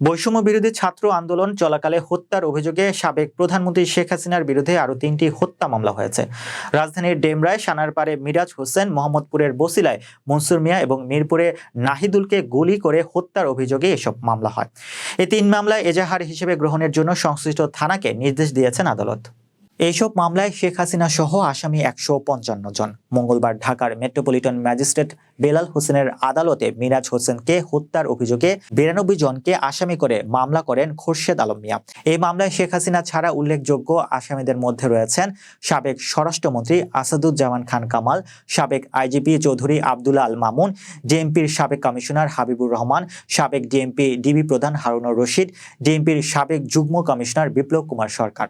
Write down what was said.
বৈষম্য বিরোধী ছাত্র আন্দোলন চলাকালে হত্যার অভিযোগে সাবেক প্রধানমন্ত্রী শেখ হাসিনার বিরুদ্ধে আরও তিনটি হত্যা মামলা হয়েছে। রাজধানীর ডেমরায় সানারপাড়ে মিরাজ হোসেন মোহাম্মদপুরের বসিলায় মনসুর মিয়া এবং মিরপুরে নাহিদুলকে গুলি করে হত্যার অভিযোগে এসব মামলা হয়। এই তিন মামলায় এজাহার হিসেবে গ্রহণের জন্য সংশ্লিষ্ট থানাকে নির্দেশ দিয়েছেন আদালত। এইসব মামলায় শেখ হাসিনা সহ আসামি একশো পঞ্চান্ন জন। মঙ্গলবার ঢাকার মেট্রোপলিটন ম্যাজিস্ট্রেট বেলাল হোসেনের আদালতে মিরাজ হোসেনকে হত্যার অভিযোগে বিরানব্বই জনকে আসামি করে মামলা করেন খোরশেদ আলম মিয়া। এই মামলায় শেখ হাসিনা ছাড়া উল্লেখযোগ্য আসামিদের মধ্যে রয়েছেন সাবেক স্বরাষ্ট্রমন্ত্রী আসাদুজ্জামান খান কামাল, সাবেক আইজিপি চৌধুরী আবদুল্লা আল মামুন, ডিএমপির সাবেক কমিশনার হাবিবুর রহমান, সাবেক ডিএমপি ডিবি প্রধান হারুনুর রশিদ, ডিএমপির সাবেক যুগ্ম কমিশনার বিপ্লব কুমার সরকার।